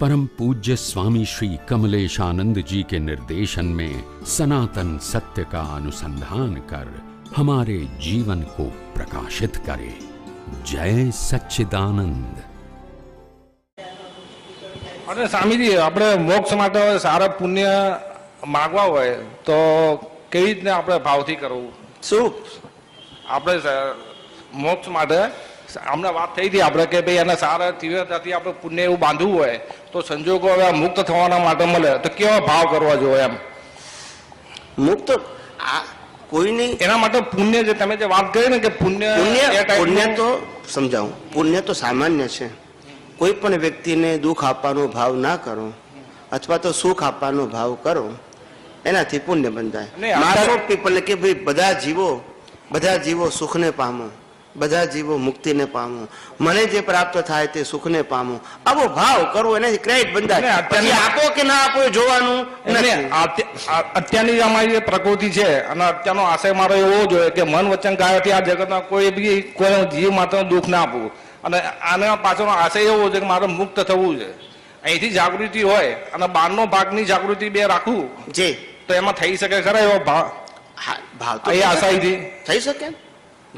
परम पूज्य स्वामी श्री कमलेशानंद जी के निर्देशन में सनातन सत्य का अनुसंधान कर हमारे जीवन को प्रकाशित करे जय सच्चिदानंद અને સ્વામીજી આપણે મોક્ષ માટે સારા પુણ્ય માગવા હોય તો કેવી રીતના આપણે ભાવથી કરવું શું આપણે સ- મોક્ષ માટે હમણાં વાત થઈ હતી આપણે કે ભાઈ એને સારા તીવ્રતાથી આપણે પુણ્ય એવું બાંધવું હોય તો સંજોગો હવે મુક્ત થવાના માટે મળે. તો કેવા ભાવ કરવા જોઈએ એમ? મુક્ત આ કોઈની એના માટે પુણ્ય જે તમે જે વાત કરી ને કે પુણ્ય પુણ્ય તો સમજાવું. પુણ્ય તો સામાન્ય છે. કોઈ પણ વ્યક્તિને દુઃખ આપવાનો ભાવ ના કરો અથવા તો સુખ આપવાનો ભાવ કરો એનાથી પુણ્ય બંધાય. ઓફ પીપલ કે ભાઈ બધા જીવો બધા જીવો સુખને પામો. બધા જીવો મુક્તિને પામો. મને જે પ્રાપ્ત થાય તે સુખને પામો. આવો ભાવ કરવો એનાથી ક્રેડિટ બંધાય. આપો કે ના આપો જોવાનું અત્યારની અમારી જે પ્રકૃતિ છે અને અત્યારનો આશય મારો એવો જોઈએ કે મન વચન કાયાથી આ જગતમાં કોઈ બી કોઈ જીવ માત્ર દુઃખ ના આપવું. અને આના પાછળનો આશય એવો છે કે મારે મુક્ત થવું છે. અહીંથી જાગૃતિ હોય અને બહારનો ભાગની જાગૃતિ બે રાખવું જે તો એમાં થઈ શકે ખરા એવો ભાવ ભાવ થઈ શકે.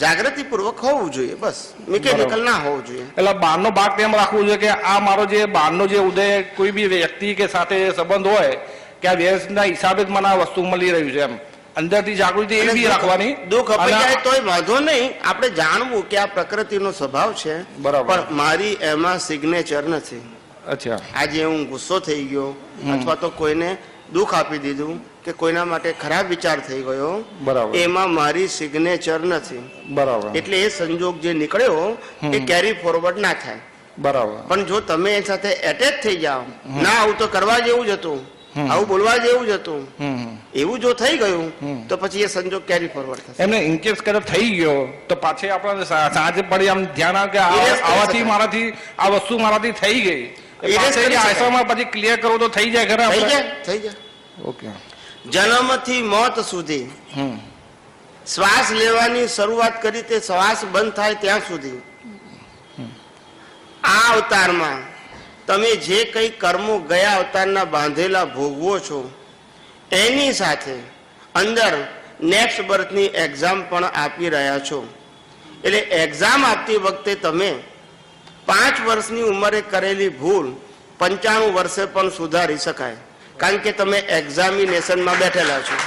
આશાયથી જાગૃતિ પૂર્વક હોવું જોઈએ બસ. મિકેનિકલ. ના હોવું જોઈએ. એટલે બહારનો ભાગ તેમ રાખવું જોઈએ કે આ મારો જે બહારનો જે ઉદય કોઈ બી વ્યક્તિ કે સાથે સંબંધ હોય કે આ વ્યસનના હિસાબે જ મને આ વસ્તુ મળી રહ્યું છે એમ. અંદરથી જાગૃતિ એ બી રાખવાની. દુઃખ અપાઈ જાય તોય વાંધો નહીં. આપણે જાણવું કે આ પ્રકૃતિનો સ્વભાવ છે બરાબર. પણ મારી એમાં સિગ્નેચર નથી. અચ્છા. આજે હું ગુસ્સો થઈ ગયો અથવા તો કોઈને દુઃખ આપી દીધું કે કોઈના માટે ખરાબ વિચાર થઈ ગયો. બરાબર. એમાં મારી સિગ્નેચર નથી. બરાબર. એટલે એ સંજોગ જે નીકળ્યો એ કેરી ફોરવર્ડ ના થાય. બરાબર. પણ જો તમે એ સાથે એટેચ થઈ જાઓ ના આવું તો કરવા જેવું જ હતું. આવું બોલવા જેવું જ હતું. એવું જો થઈ ગયું તો પછી એ સંજોગ કેરી ફોરવર્ડ થશે. એમને ઇનકેસ કદાચ થઈ ગયો તો પાછી આપણે સાંજે પડી આમ ધ્યાન આવે કે કરી આવાથી મારાથી આ વસ્તુ મારાથી થઈ ગઈ. Erase પાછી ક્લિયર કરો તો થઈ જાય ખરા થઈ જાય થઈ જાય. ઓકે. જન્મથી મોત સુધી શ્વાસ લેવાની શરૂઆત કરી તે શ્વાસ બંધ થાય ત્યાં સુધી. આ અવતારમાં તમે જે કઈ કર્મો ગયા અવતારના બાંધેલા ભોગવો છો એની સાથે અંદર નેક્સ્ટ બર્થની એક્ઝામ પણ આપી રહ્યા છો. એટલે એક્ઝામ આપતી વખતે તમે પાંચ વર્ષની ઉંમરે કરેલી ભૂલ પંચાણું વર્ષે પણ સુધારી શકાય. કારણ કે તમે એક્ઝામિનેશનમાં બેઠેલા છો.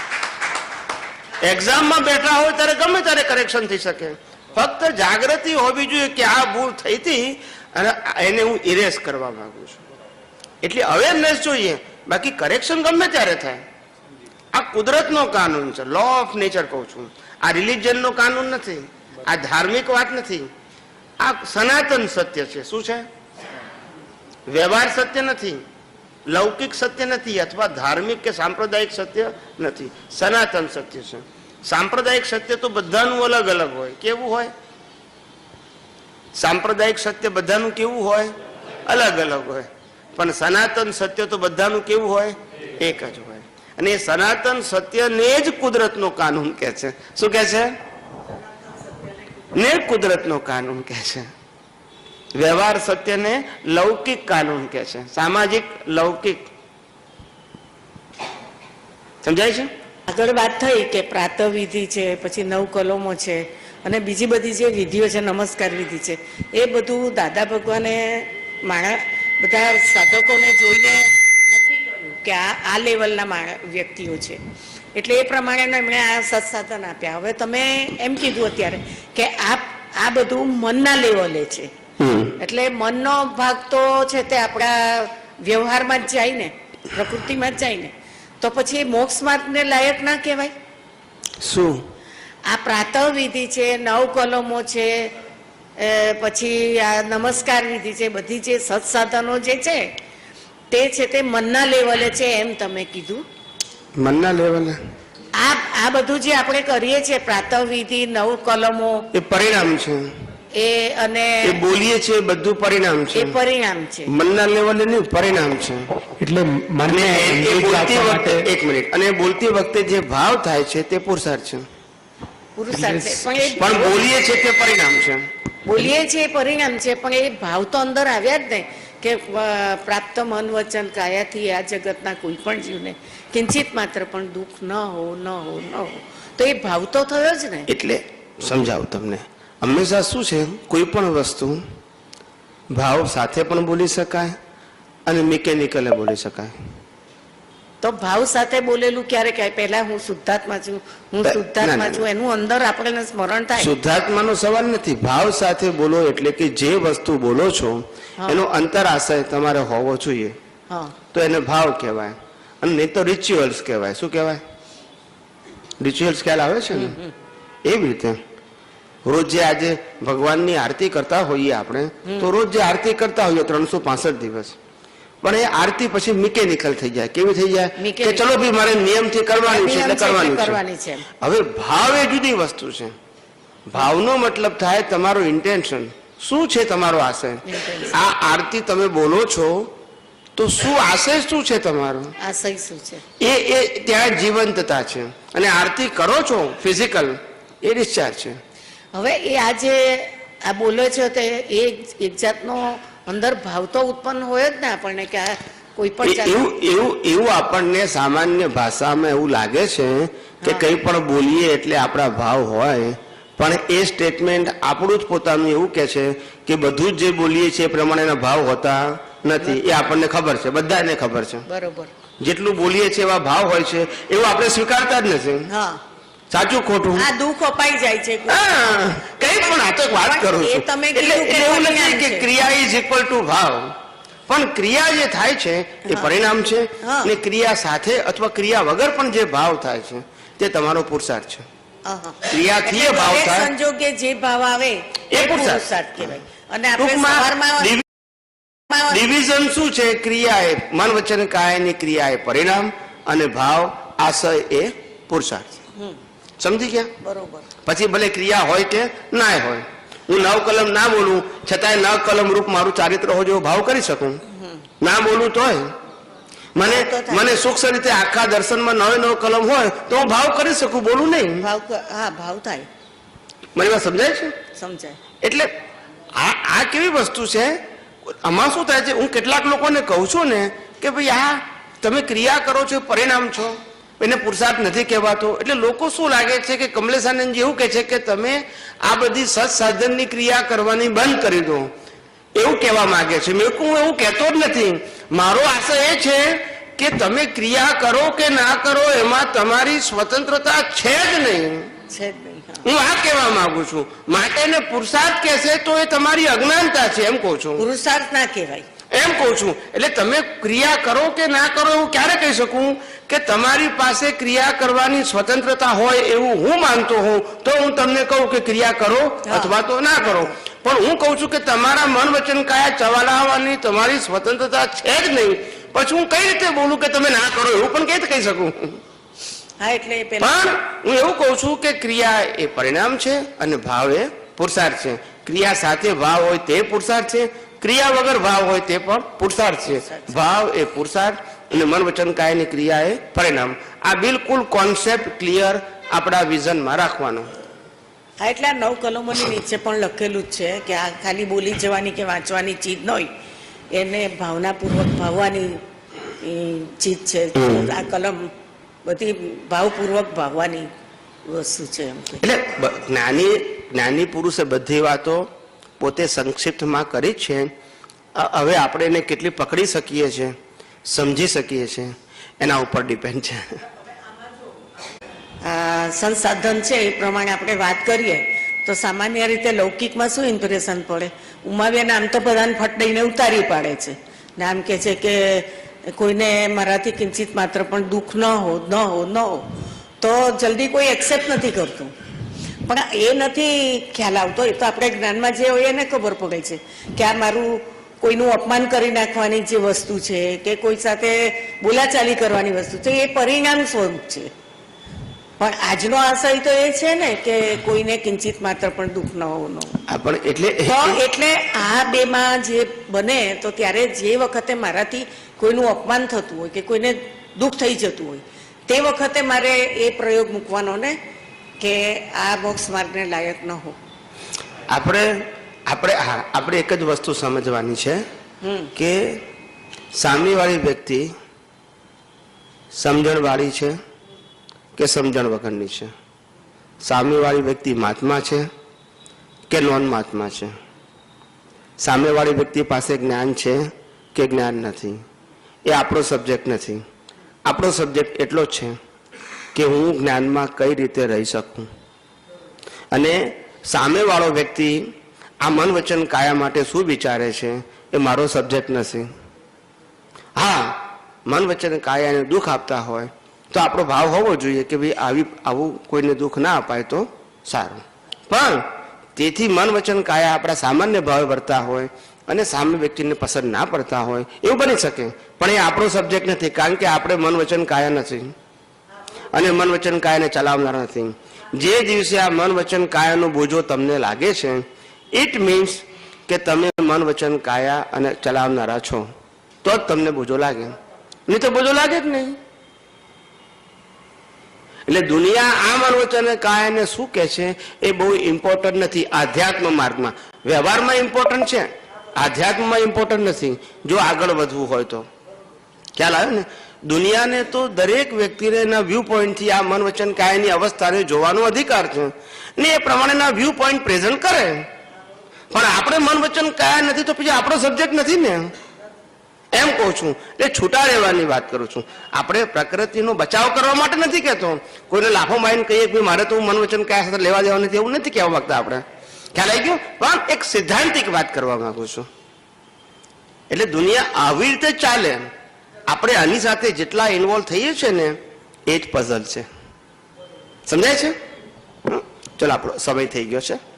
એક્ઝામમાં બેઠા હોય ત્યારે ગમે ત્યારે કરેક્શન થઈ શકે. ફક્ત જાગૃતિ હોવી જોઈએ કે આ ભૂલ થઈ હતી અને એને હું ઇરેઝ કરવા માંગુ છું. એટલે અવેરનેસ જોઈએ. બાકી કરેક્શન ગમે ત્યારે થાય. આ કુદરતનો કાનૂન છે. લો ઓફ નેચર કહું છું. આ રિલિજનનો કાનૂન નથી. આ ધાર્મિક વાત નથી. આ સનાતન સત્ય છે. શું છે? વ્યવહાર સત્ય નથી, લૌકિક સત્ય નથી અથવા ધાર્મિક કે સાંપ્રદાયિક સત્ય નથી. સનાતન સત્ય છે. સાંપ્રદાયિક સત્ય તો બધાનું અલગ અલગ હોય. કેવું હોય? સાંપ્રદાયિક સત્ય બધાનું કેવું હોય? અલગ અલગ હોય. પણ સનાતન સત્ય તો બધાનું કેવું હોય? એક જ હોય. અને એ સનાતન સત્યને જ કુદરતનો કાનૂન કહે છે. શું કહે છે? ને કુદરતનો કાનૂન કહે છે. વ્યવહાર સત્યને લૌકિક કાનૂન કહે છે. સામાજિક, લૌકિક. સમજાય છે? આગળ વાત થઈ કે પ્રાતઃ વિધિ છે, પછી નવ કલમો છે, અને બીજી બધી જે વિધિઓ છે, નમસ્કાર વિધિ છે, એ બધું દાદા ભગવાને માણસ બધા સાધકોને જોઈને નથી કર્યું કે આ આ લેવલના માણ- વ્યક્તિઓ છે. એટલે એ પ્રમાણેનો એમણે આ સત્સાધન આપ્યા. હવે તમે એમ કીધું અત્યારે કે આ આ બધું મનના લેવલે છે. એટલે મનનો ભાગ તો છે તે આપણા વ્યવહારમાં જ જાય ને પ્રકૃતિમાં જ જાય ને. તો પછી મોક્ષ માર્ગને લાયક ના કહેવાય? શું? આ પ્રાતઃ વિધિ છે નવ કલમો છે પછી આ નમસ્કાર વિધિ છે બધી જે સત્સાધનો જે છે તે છે તે મનના લેવલે છે એમ તમે કીધું. મનના લેવલે. આ આ બધું જે આપણે કરીએ છીએ પ્રાતવિધિ નવ કલમો એ પરિણામ છે. એ અને એ બોલીએ છીએ બધું પરિણામ છે. એ પરિણામ છે. મનના લેવલે નહીં પરિણામ છે. એટલે મને બોલતી વખતે એક મિનિટ. અને બોલતી વખતે જે ભાવ થાય છે તે પુરુષાર્થ છે. પુરુષાર્થ છે. પણ બોલીએ છીએ તે પરિણામ છે. બોલીએ છીએ એ પરિણામ છે પણ એ ભાવ તો અંદર આવ્યા જ નહીં. કે પ્રાપ્ત મન વચન કાયાથી આ જગતના કોઈ પણ જીવને કિંચિત માત્ર પણ દુઃખ ન હો ન હો ન હો. તો એ ભાવ તો થયો જ ને. એટલે સમજાવું તમને. હંમેશા શું છે? કોઈ પણ વસ્તુ ભાવ સાથે પણ બોલી શકાય અને મિકેનિકલે બોલી શકાય. તો ભાવ સાથે બોલેલું ક્યારે કહે પહેલા હું શુદ્ધાત્મા છું. હું શુદ્ધાત્મા છું. એનું અંદર આપણને સ્મરણ થાય. શુદ્ધાત્માનો સવાલ નથી. ભાવ સાથે બોલો એટલે કે જે વસ્તુ બોલો છો એનો અંતર આશય તમારે હોવો જોઈએ. તો એને ભાવ કહેવાય. અને નહીં તો રિચ્યુઅલ્સ કહેવાય. શું કહેવાય? રિચ્યુઅલ્સ ખ્યાલ આવે છે ને? એવી રીતે. રોજ જે આજે ભગવાનની આરતી કરતા હોઈએ આપણે તો રોજ જે આરતી કરતા હોઈએ ત્રણસો પાસઠ દિવસ. પણ એ આરતી પછી મિકેનિકલ થઈ જાય. કેવી થઈ જાય? કે. ચલો ભાઈ મારે નિયમથી કરવાની છે એટલે કરવાની છે. હવે ભાવ એ જુદી વસ્તુ છે. ભાવનો મતલબ થાય તમારો ઇન્ટેન્શન શું છે તમારો આશય? આ આરતી તમે બોલો છો તો શું આશય શું છે તમારો? આ શું છે? એ એ ત્યાં જીવંતતા છે. અને આરતી કરો છો ફિઝિકલ એ ડિસ્ચાર્જ છે. હવે એ આજે આ બોલો છો તે એ એક જાતનો અંદર ભાવ તો ઉત્પન્ન હોય જ ને આપણને કે આ કોઈ પણ એવું એવું એવું આપણને સામાન્ય ભાષામાં એવું લાગે છે કે. કંઈ પણ બોલીએ એટલે આપણા ભાવ હોય. પણ એ સ્ટેટમેન્ટ આપણું જ પોતાનું એવું કે છે કે બધું જ જે બોલીએ છીએ એ પ્રમાણેના ભાવ હોતા નથી. એ આપણને ખબર છે. બધાને ખબર છે. બરોબર. જેટલું બોલીએ છીએ એવા ભાવ હોય છે એવું આપણે સ્વીકારતા જ નથી. હા. સાચું ખોટું? આ દુઃખ અપાઈ જાય છે કઈ. પણ આ તો વાત કરું છું. તમે એવું નથી કે ક્રિયા ઇઝ ઇક્વલ ટુ ભાવ. પણ ક્રિયા જે થાય છે એ પરિણામ છે. અને ક્રિયા સાથે અથવા ક્રિયા વગર પણ જે ભાવ થાય છે તે તમારો પુરુષાર્થ છે. ક્રિયાથી ભાવ થાય. સંજોગે જે ભાવ આવે એ પુરુષાર્થ. કહેવાય. અને આપણે ડિવિઝન શું છે? ક્રિયા એ મન વચન કાયની ક્રિયા એ પરિણામ અને ભાવ આશય એ પુરુષાર્થ સમજી ગયા? બરોબર. પછી ભલે ક્રિયા હોય કે ના હોય હું નવ કલમ ના બોલું છતાંય નવ કલમ રૂપ મારું ચારિત્ર એવો ભાવ કરી શકું. ના બોલું તોય. મને મને સૂક્ષ્મ રીતે આખા દર્શનમાં નવે નવ કલમ હોય તો હું ભાવ કરી શકું બોલું નહીં. ભાવ હા ભાવ થાય. મને વાત સમજાય છે? સમજાય. એટલે આ આ કેવી વસ્તુ છે? આમાં શું થાય છે? હું કેટલાક લોકોને કહું છું ને કે ભાઈ આ તમે ક્રિયા કરો છો પરિણામ છો. એને પુરુષાર્થ નથી કહેવાતો. એટલે લોકો શું લાગે છે કે કમલેશ આનંદજી એવું કહે છે કે તમે આ બધી સત્સાધનની ક્રિયા કરવાની બંધ કરી દો. એવું કહેવા માંગે છે. મેં હું એવું કહેતો જ નથી. મારો આશય એ છે કે તમે ક્રિયા કરો કે ના કરો એમાં તમારી સ્વતંત્રતા છે જ નહીં. છે જ નહીં હું. આ કહેવા માંગુ છું. માટે એને પુરુષાર્થ કહેશે તો એ તમારી અજ્ઞાનતા છે એમ કહું છું. પુરુષાર્થ ના કહેવાય. એમ કહું છું એટલે તમે ક્રિયા કરો કે ના કરો એવું ક્યારે કહી શકું કે તમારી પાસે ક્રિયા કરવાની સ્વતંત્રતા હોય એવું હું માનતો હોઉં તો હું તમને કહું કે ક્રિયા કરો અથવા તો ના કરો. પણ હું કહું છું કે તમારા મન વચન કાયા ચલાવવાની તમારી સ્વતંત્રતા છે જ નહીં. પછી હું કઈ રીતે બોલું કે તમે ના કરો એવું પણ કઈ રીતે કહી શકું? એટલે પણ હું એવું કહું છું કે ક્રિયા એ પરિણામ છે અને ભાવ એ પુરુષાર્થ છે. ક્રિયા સાથે ભાવ હોય તે પુરુષાર્થ છે ક્રિયા વગર ભાવ હોય તે પણ પુરુષાર્થ છે. ભાવ એ પુરુષાર્થ અને મન વચન કાયની ક્રિયા એ પરિણામ. આ બિલકુલ કોન્સેપ્ટ ક્લિયર આપણા વિઝનમાં રાખવાનો. હા એટલે આ નવ કલમોની નીચે પણ લખેલું જ છે કે આ ખાલી બોલી જવાની કે વાંચવાની ચીજ ન હોય એને ભાવનાપૂર્વક ભાવવાની ચીજ છે. આ કલમ બધી ભાવપૂર્વક ભાવવાની વસ્તુ છે એમ એટલે જ્ઞાની જ્ઞાની પુરુષે બધી વાતો પોતે સંક્ષિપ્તમાં કરી છે. હવે આપણે એને કેટલી પકડી શકીએ છીએ સમજી શકીએ છીએ એના ઉપર ડિપેન્ડ છે. સંસાધન છે એ પ્રમાણે આપણે વાત કરીએ, તો સામાન્ય રીતે લૌકિકમાં શું ઇમ્પ્રેશન પડે? ઉમાવ્યાને આમ તો બધાને ફટ દઈને ઉતારી પાડે છે. ને આમ કે છે કે કોઈને મારાથી કિંચિત માત્ર પણ દુઃખ ન હો ન હો ન હો, તો જલ્દી કોઈ એક્સેપ્ટ નથી કરતું. પણ એ નથી ખ્યાલ આવતો એ તો આપણે જ્ઞાનમાં જે હોય એને ખબર પડે છે કે આ મારું કોઈનું અપમાન કરી નાખવાની જે વસ્તુ છે કે કોઈ સાથે બોલાચાલી કરવાની વસ્તુ છે એ પરિણામ સ્વરૂપ છે. પણ આજનો આશય તો એ છે ને કે કોઈને કિંચિત માત્ર પણ દુઃખ ન હોવું પણ એટલે એટલે આ બેમાં જે બને તો ત્યારે જે વખતે મારાથી કોઈનું અપમાન થતું હોય કે કોઈને દુઃખ થઈ જતું હોય તે વખતે મારે એ પ્રયોગ મૂકવાનો ને કે આ મોક્ષ માર્ગને લાયક ન હો આપણે આપણે હા આપણે એક જ વસ્તુ સમજવાની છે કે સામેવાળી વ્યક્તિ સમજણવાળી છે કે સમજણ વગરની છે? સામેવાળી વ્યક્તિ મહાત્મા છે કે નોન મહાત્મા છે? સામેવાળી વ્યક્તિ પાસે જ્ઞાન છે કે જ્ઞાન નથી? એ આપણો સબ્જેક્ટ નથી. આપણો સબ્જેક્ટ એટલો જ છે કે હું જ્ઞાનમાં કઈ રીતે રહી શકું? અને સામેવાળો વ્યક્તિ આ મન વચન કાયા માટે શું વિચારે છે એ મારો સબ્જેક્ટ નથી. હા, મન વચન કાયાને દુઃખ આપતા હોય તો આપણો ભાવ હોવો જોઈએ કે ભાઈ આવી, આવું કોઈને દુઃખ ના અપાય તો સારું. પણ તેથી મન વચન કાયા આપણા સામાન્ય ભાવે વર્તા હોય અને સામે વ્યક્તિને પસંદ ના પડતા હોય એવું બની શકે. પણ એ આપણો સબ્જેક્ટ નથી, કારણ કે આપણે મન વચન કાયા નથી. અને મન વચન કાયાને ચલાવનાર નથી. જે દિવસે આ મન વચન કાયાનો બોજો તમને લાગે છે ઇટ મીન્સ કે તમે મન વચન કાયા અને ચલાવનારા છો. તો જ તમને બોજો લાગે. નહીં તો બોજો લાગે જ નહીં. એટલે દુનિયા આ મન વચન કાયાને શું કે છે? એ બહુ ઇમ્પોર્ટન્ટ નથી. આધ્યાત્મ માર્ગમાં. વ્યવહારમાં ઇમ્પોર્ટન્ટ છે. આધ્યાત્મમાં ઇમ્પોર્ટન્ટ નથી. જો આગળ વધવું હોય તો. ખ્યાલ આવ્યો ને? દુનિયાને તો દરેક વ્યક્તિને એના વ્યૂ પોઈન્ટથી આ મન વચન કાયની અવસ્થાને જોવાનો અધિકાર છે. ને એ પ્રમાણેના વ્યૂ પોઈન્ટ પ્રેઝન્ટ કરે. પણ આપણે મન વચન કાયા નથી તો પછી આપણો સબ્જેક્ટ નથી ને? એમ કહું છું. એટલે છૂટા રહેવાની વાત કરું છું. આપણે પ્રકૃતિનો બચાવ કરવા માટે નથી કહેતો. કોઈને લાફો મારીને કહીએ કે મારે તો મન વચન કાયા સાથે લેવા દેવા નથી. એવું નથી કહેવા માંગતા આપણે. ખ્યાલ આવી ગયો? પણ એક સિદ્ધાંતિક વાત કરવા માંગુ છું. એટલે દુનિયા આવી રીતે ચાલે આપણે આની સાથે જેટલા ઇન્વોલ્વ થઈએ છીએ ને, એ જ પઝલ છે. સમજાય છે? ચલો, આપણો સમય થઈ ગયો છે.